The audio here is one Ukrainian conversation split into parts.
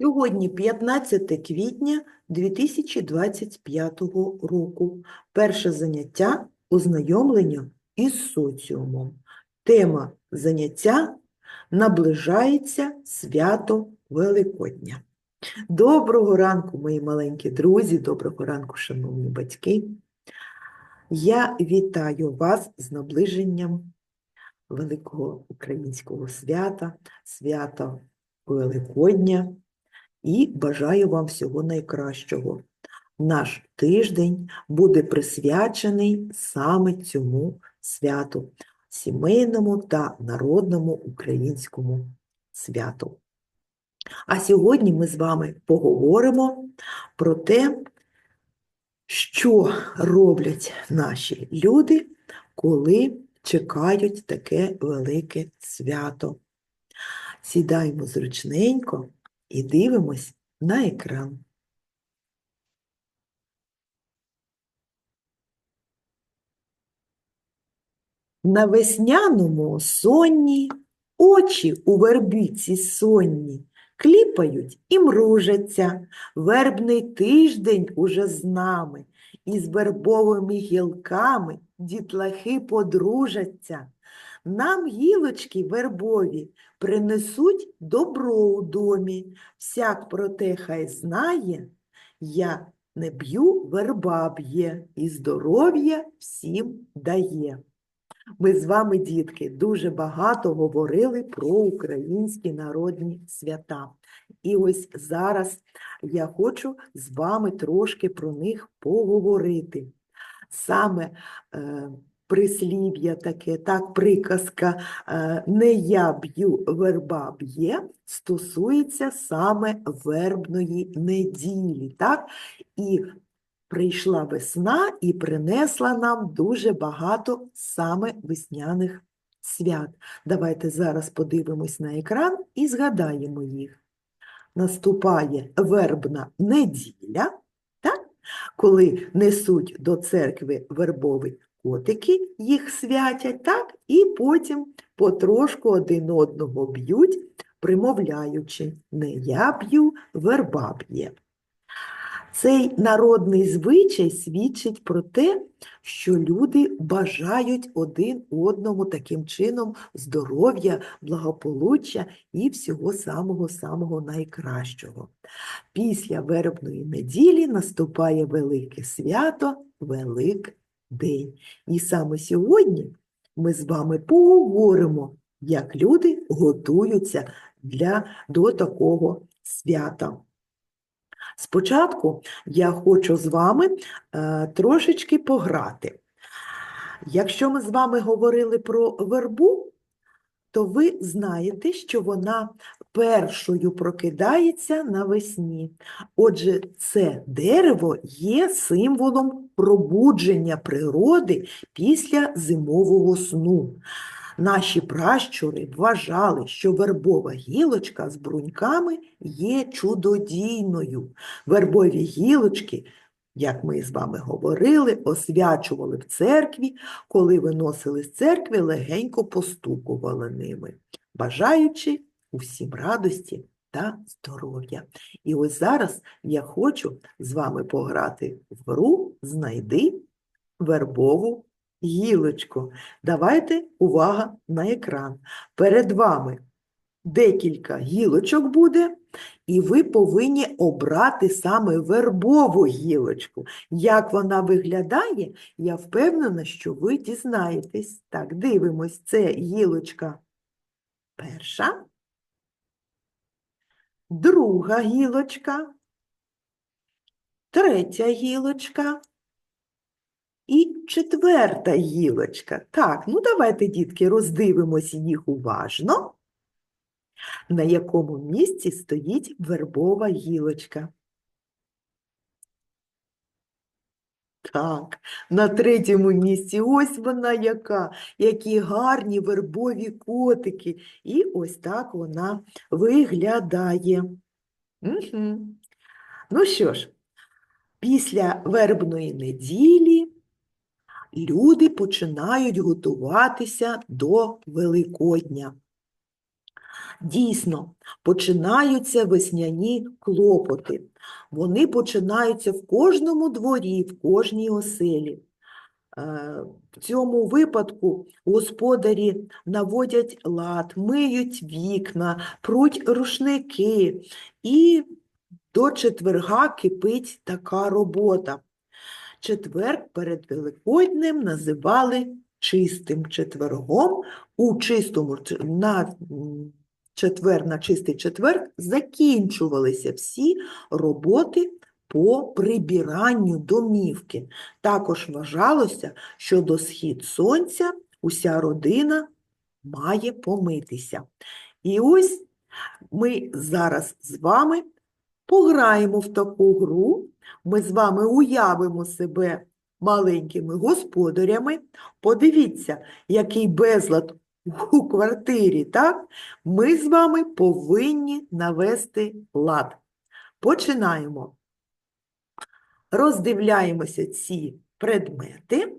Сьогодні 15 квітня 2025 року. Перше заняття ознайомлення із соціумом. Тема заняття наближається свято Великодня. Доброго ранку, мої маленькі друзі, доброго ранку, шановні батьки. Я вітаю вас з наближенням великого українського свята, свята Великодня і бажаю вам всього найкращого. Наш тиждень буде присвячений саме цьому святу, сімейному та народному українському святу. А сьогодні ми з вами поговоримо про те, що роблять наші люди, коли чекають таке велике свято. Сідаємо зручненько і дивимось на екран. На весняному сонні очі у вербиці сонні кліпають і мружаться. Вербний тиждень уже з нами, і з вербовими гілками дітлахи подружаться. Нам гілочки вербові принесуть добро у домі. Всяк про те хай знає, я не б'ю, верба б'є, і здоров'я всім дає. Ми з вами, дітки, дуже багато говорили про українські народні свята. І ось зараз я хочу з вами трошки про них поговорити. Саме е, прислів'я таке, так, приказка е, не я б'ю, верба б'є, стосується саме вербної неділі. Так? І прийшла весна і принесла нам дуже багато саме весняних свят. Давайте зараз подивимось на екран і згадаємо їх. Наступає вербна неділя, так? коли несуть до церкви вербові котики, їх святять, так? і потім потрошку один одного б'ють, примовляючи не я б'ю, верба б'є. Цей народний звичай свідчить про те, що люди бажають один одному таким чином здоров'я, благополуччя і всього самого-самого найкращого. Після вербної неділі наступає велике свято, Великдень. І саме сьогодні ми з вами поговоримо, як люди готуються для, до такого свята. Спочатку я хочу з вами е, трошечки пограти. Якщо ми з вами говорили про вербу, то ви знаєте, що вона першою прокидається навесні. Отже, це дерево є символом пробудження природи після зимового сну. Наші пращури вважали, що вербова гілочка з бруньками є чудодійною. Вербові гілочки, як ми з вами говорили, освячували в церкві, коли виносили з церкви, легенько постукували ними, бажаючи усім радості та здоров'я. І ось зараз я хочу з вами пограти в гру «Знайди вербову гілочку. Давайте увага на екран. Перед вами декілька гілочок буде, і ви повинні обрати саме вербову гілочку. Як вона виглядає, я впевнена, що ви дізнаєтесь. Так, дивимось, це гілочка перша, друга гілочка, третя гілочка. І четверта гілочка. Так, ну давайте, дітки, роздивимося їх уважно. На якому місці стоїть вербова гілочка? Так, на третьому місці ось вона яка, які гарні вербові котики. І ось так вона виглядає. Угу. Ну що ж, після вербної неділі люди починають готуватися до Великодня. Дійсно, починаються весняні клопоти. Вони починаються в кожному дворі, в кожній оселі. Е, В цьому випадку господарі наводять лад, миють вікна, пруть рушники, і до четверга кипить така робота. Четвер перед Великоднем називали чистим четвергом. У чистому на четвер, на чистий четвер закінчувалися всі роботи по прибиранню домівки. Також вважалося, що до схід сонця уся родина має помитися. І ось ми зараз з вами пограємо в таку гру. Ми з вами уявимо себе маленькими господарями. Подивіться, який безлад у квартирі, так? Ми з вами повинні навести лад. Починаємо. Роздивляємося ці предмети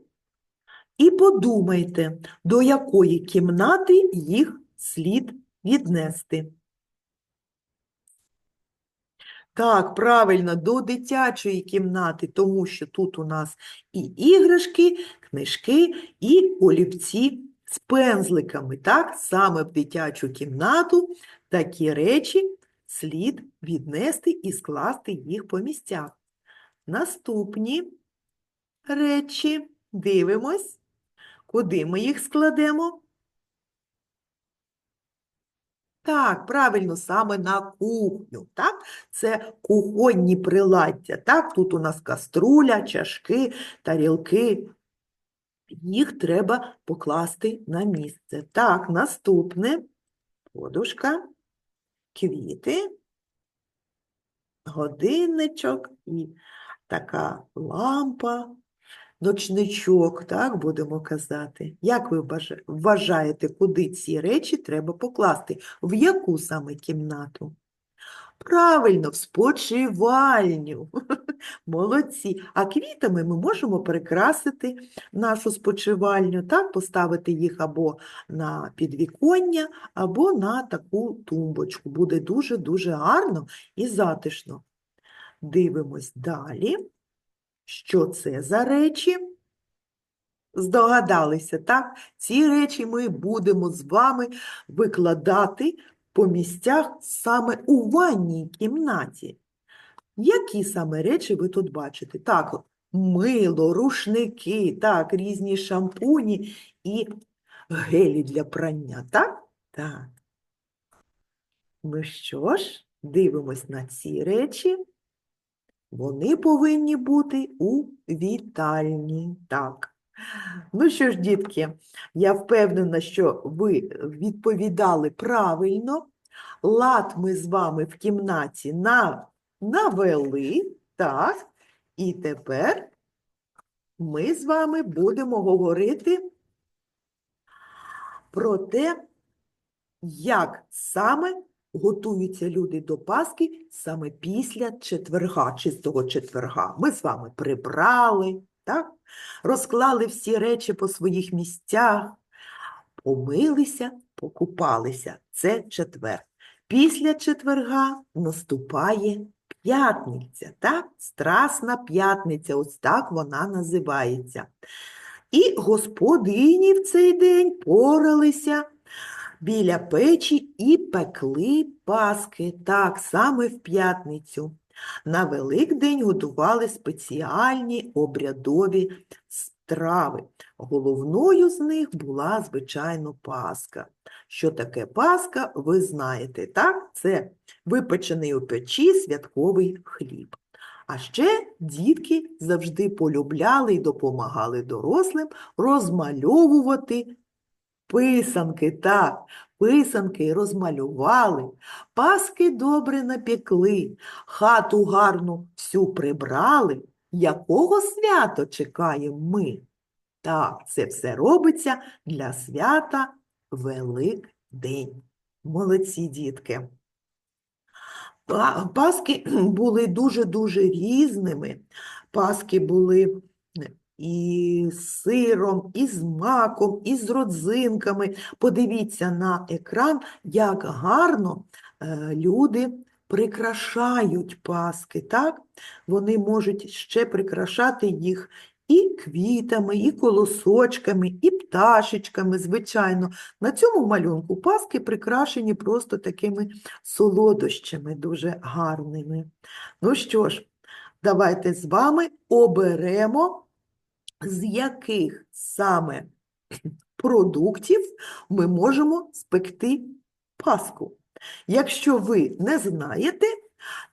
і подумайте, до якої кімнати їх слід віднести. Так, правильно, до дитячої кімнати, тому що тут у нас і іграшки, книжки, і олівці з пензликами. Так, саме в дитячу кімнату такі речі слід віднести і скласти їх по місцях. Наступні речі дивимось, куди ми їх складемо. Так, правильно, саме на кухню. Так? Це кухонні приладдя. Так? Тут у нас каструля, чашки, тарілки. Їх треба покласти на місце. Так, наступне подушка, квіти, годинничок і така лампа, ночничок, так будемо казати. Як ви вважаєте, куди ці речі треба покласти? В яку саме кімнату? Правильно, в спочивальню. Молодці. А квітами ми можемо прикрасити нашу спочивальню, так, поставити їх або на підвіконня, або на таку тумбочку. Буде дуже-дуже гарно і затишно. Дивимось далі. Що це за речі? Здогадалися, так? Ці речі ми будемо з вами викладати по місцях саме у ванній кімнаті. Які саме речі ви тут бачите? Так, мило, рушники, так, різні шампуні і гелі для прання, так? Так. Ну що ж, дивимось на ці речі. Вони повинні бути у вітальні. Так. Ну що ж, дітки, я впевнена, що ви відповідали правильно. Лад ми з вами в кімнаті на, навели, так, і тепер ми з вами будемо говорити про те, як саме готуються люди до Пасхи саме після четверга, чистого четверга. Ми з вами прибрали, так? розклали всі речі по своїх місцях, помилися, покупалися. Це четвер. Після четверга наступає п'ятниця, так? Страсна п'ятниця, ось так вона називається. І господині в цей день поралися біля печі і пекли паски, так, саме в п'ятницю. На Великдень готували спеціальні обрядові страви. Головною з них була, звичайно, паска. Що таке паска, ви знаєте, так? Це випечений у печі святковий хліб. А ще дітки завжди полюбляли і допомагали дорослим розмальовувати писанки, так, писанки розмалювали, паски добре напекли, хату гарну всю прибрали. Якого свято чекаємо ми? Так, це все робиться для свята Великдень. Молодці, дітки. Паски були дуже-дуже різними. Паски були і з сиром, і з маком, і з родзинками. Подивіться на екран, як гарно е, люди прикрашають паски, так? Вони можуть ще прикрашати їх і квітами, і колосочками, і пташечками, звичайно. На цьому малюнку паски прикрашені просто такими солодощами дуже гарними. Ну що ж, давайте з вами оберемо, з яких саме продуктів ми можемо спекти паску. Якщо ви не знаєте,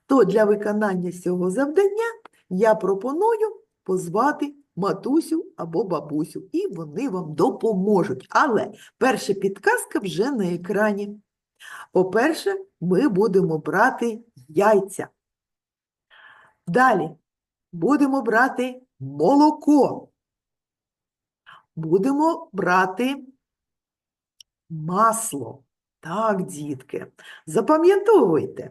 то для виконання цього завдання я пропоную позвати матусю або бабусю, і вони вам допоможуть. Але перша підказка вже на екрані. По-перше, ми будемо брати яйця. Далі будемо брати молоко. Будемо брати масло. Так, дітки, запам'ятовуйте.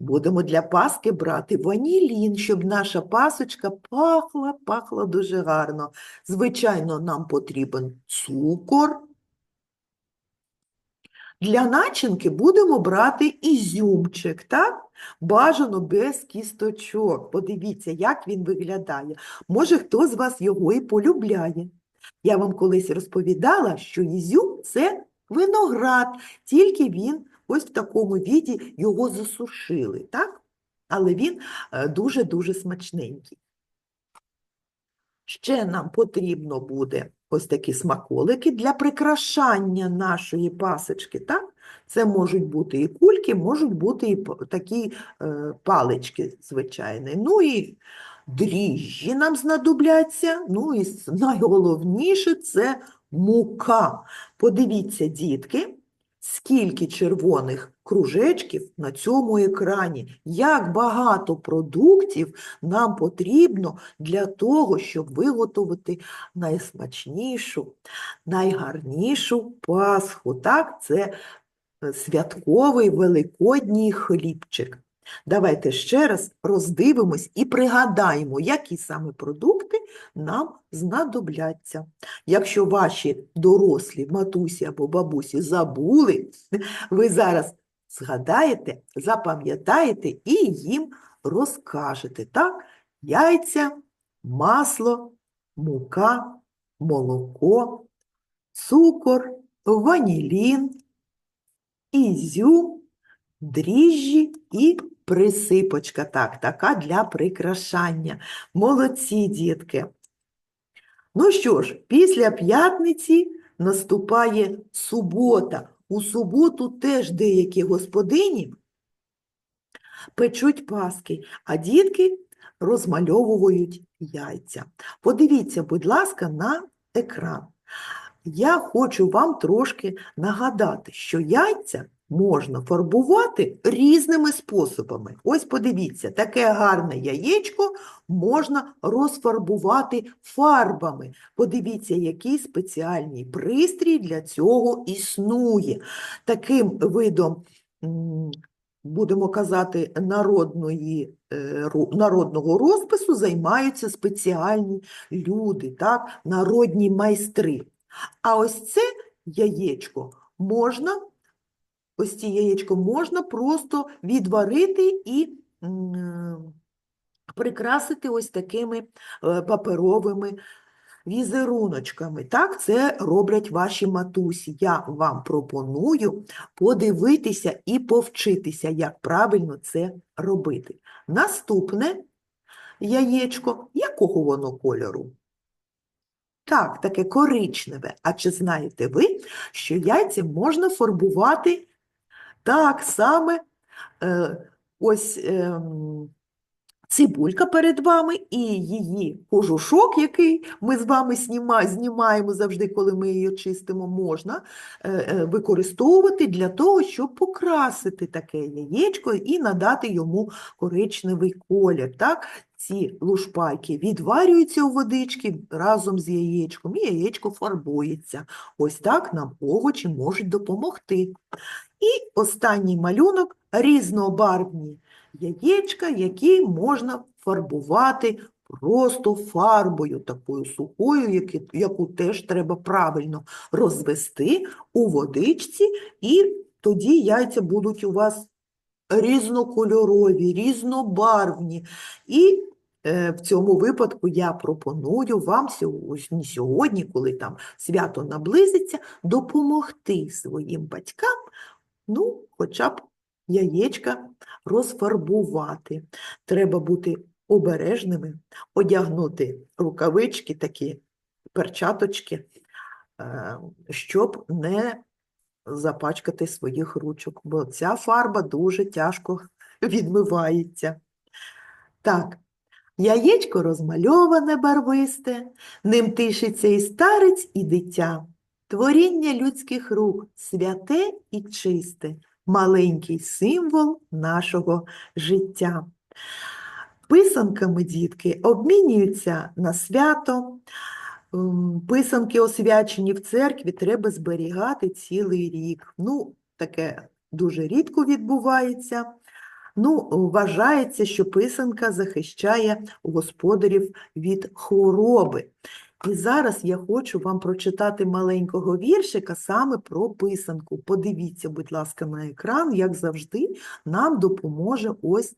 Будемо для паски брати ванілін, щоб наша пасочка пахла, пахла дуже гарно. Звичайно, нам потрібен цукор. Для начинки будемо брати ізюмчик, так? Бажано без кісточок. Подивіться, як він виглядає. Може, хто з вас його і полюбляє. Я вам колись розповідала, що ізюм – це виноград, тільки він ось в такому віді його засушили, так? Але він е, дуже-дуже смачненький. Ще нам потрібно буде ось такі смаколики для прикрашання нашої пасочки, так? Це можуть бути і кульки, можуть бути і такі е, палички звичайні. Ну і дріжджі нам знадобляться. Ну і найголовніше це мука. Подивіться, дітки, скільки червоних кружечків на цьому екрані. Як багато продуктів нам потрібно для того, щоб виготовити найсмачнішу, найгарнішу пасху. Так, це е, святковий великодній хлібчик. Давайте ще раз роздивимось і пригадаємо, які саме продукти нам знадобляться. Якщо ваші дорослі матусі або бабусі забули, ви зараз згадаєте, запам'ятаєте і їм розкажете. Так? Яйця, масло, мука, молоко, цукор, ванілін, ізюм, дріжджі і присипочка. Так, така для прикрашання. Молодці, дітки. Ну що ж, після п'ятниці наступає субота. У суботу теж деякі господині печуть паски, а дітки розмальовують яйця. Подивіться, будь ласка, на екран. Я хочу вам трошки нагадати, що яйця можна фарбувати різними способами. Ось подивіться, таке гарне яєчко можна розфарбувати фарбами. Подивіться, який спеціальний пристрій для цього існує. Таким видом, будемо казати, народної, е, народного розпису займаються спеціальні люди, так? народні майстри. А ось це яєчко можна, ось ці яєчко можна просто відварити і прикрасити ось такими е, паперовими візеруночками. Так, це роблять ваші матусі. Я вам пропоную подивитися і повчитися, як правильно це робити. Наступне яєчко, якого воно кольору? Так, таке коричневе. А чи знаєте ви, що яйця можна фарбувати так саме е, ось ем, цибулька перед вами і її кожушок, який ми з вами знімаємо завжди, коли ми її чистимо, можна е, е, використовувати для того, щоб покрасити таке яєчко і надати йому коричневий колір. Так? Ці лушпайки відварюються у водички разом з яєчком, і яєчко фарбується. Ось так нам овочі можуть допомогти. І останній малюнок різнобарвні яєчка, які можна фарбувати просто фарбою, такою сухою, яку теж треба правильно розвести у водичці і тоді яйця будуть у вас різнокольорові, різнобарвні. І е, в цьому випадку я пропоную вам сьогодні, сьогодні, коли там свято наблизиться, допомогти своїм батькам, ну, хоча б яєчка розфарбувати. Треба бути обережними, одягнути рукавички, такі перчаточки, е, щоб не запачкати своїх ручок, бо ця фарба дуже тяжко відмивається. Так, яєчко розмальоване барвисте, ним тишиться і старець, і дитя. Творіння людських рук святе і чисте, маленький символ нашого життя. Писанками дітки обмінюються на свято. Писанки, освячені в церкві, треба зберігати цілий рік. Ну, таке дуже рідко відбувається. Ну, вважається, що писанка захищає господарів від хвороби. І зараз я хочу вам прочитати маленького віршика саме про писанку. Подивіться, будь ласка, на екран, як завжди, нам допоможе ось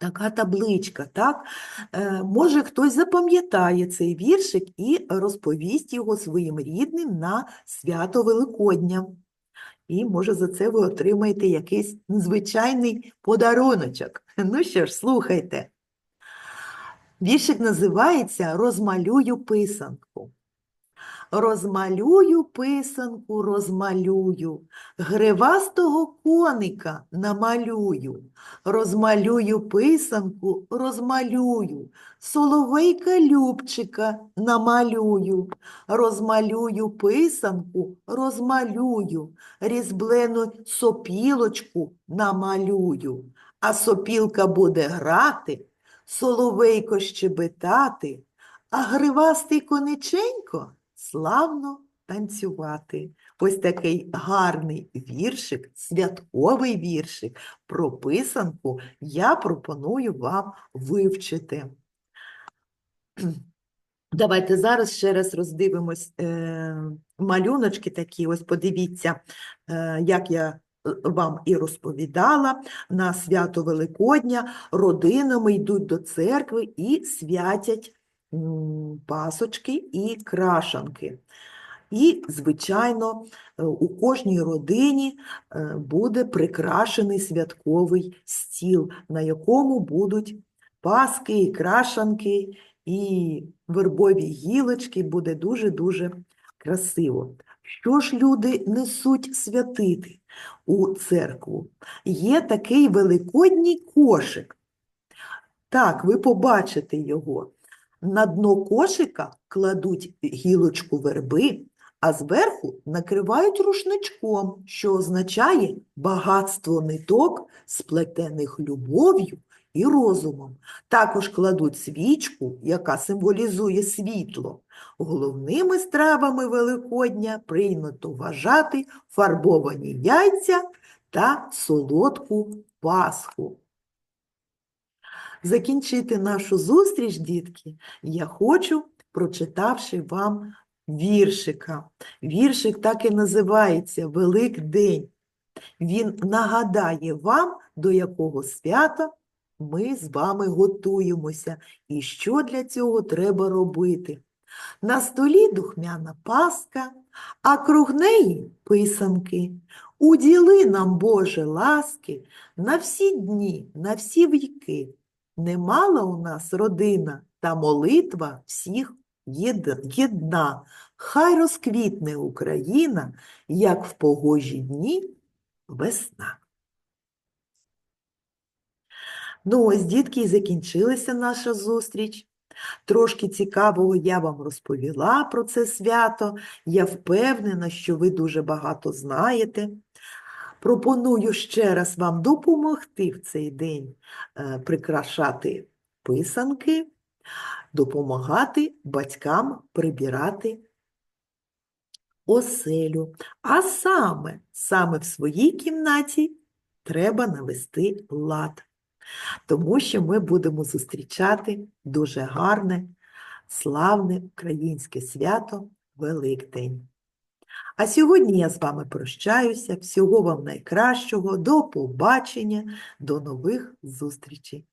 така табличка. Так? Е, Може, хтось запам'ятає цей віршик і розповість його своїм рідним на свято Великодня. І, може, за це ви отримаєте якийсь звичайний подаруночок. Ну що ж, слухайте. Віршик називається Розмалюю писанку. Розмалюю писанку, розмалюю, гривастого коника намалюю, розмалюю писанку, розмалюю, соловейка Любчика намалюю, розмалюю писанку, розмалюю, різблену сопілочку намалюю, а сопілка буде грати, соловейко щебетати, а гривастий кониченько славно танцювати. Ось такий гарний віршик, святковий віршик про писанку я пропоную вам вивчити. Давайте зараз ще раз роздивимось е, малюночки такі. Ось подивіться, е, як я вам і розповідала, на свято Великодня родинами йдуть до церкви і святять пасочки і крашанки. І, звичайно, е, у кожній родині е, буде прикрашений святковий стіл, на якому будуть паски і крашанки, і вербові гілочки, буде дуже-дуже красиво. Що ж люди несуть святити у церкву? Є такий великодній кошик. Так, ви побачите його. На дно кошика кладуть гілочку верби, а зверху накривають рушничком, що означає багатство ниток, сплетених любов'ю і розумом. Також кладуть свічку, яка символізує світло. Головними стравами Великодня прийнято вважати фарбовані яйця та солодку пасху. Закінчити нашу зустріч, дітки, я хочу, прочитавши вам віршика. Віршик так і називається Великдень. Він нагадає вам, до якого свята ми з вами готуємося і що для цього треба робити. На столі духмяна паска, а круг неї писанки. Уділи нам, Боже, ласки на всі дні, на всі віки. Немала у нас родина, та молитва всіх єдна. Хай розквітне Україна, як в погожі дні весна. Ну ось, дітки, і закінчилася наша зустріч. Трошки цікавого я вам розповіла про це свято. Я впевнена, що ви дуже багато знаєте. Пропоную ще раз вам допомогти в цей день е, прикрашати писанки, допомагати батькам прибирати оселю. А саме, саме в своїй кімнаті треба навести лад, тому що ми будемо зустрічати дуже гарне, славне українське свято Великдень. А сьогодні я з вами прощаюся. Всього вам найкращого. До побачення, до нових зустрічей.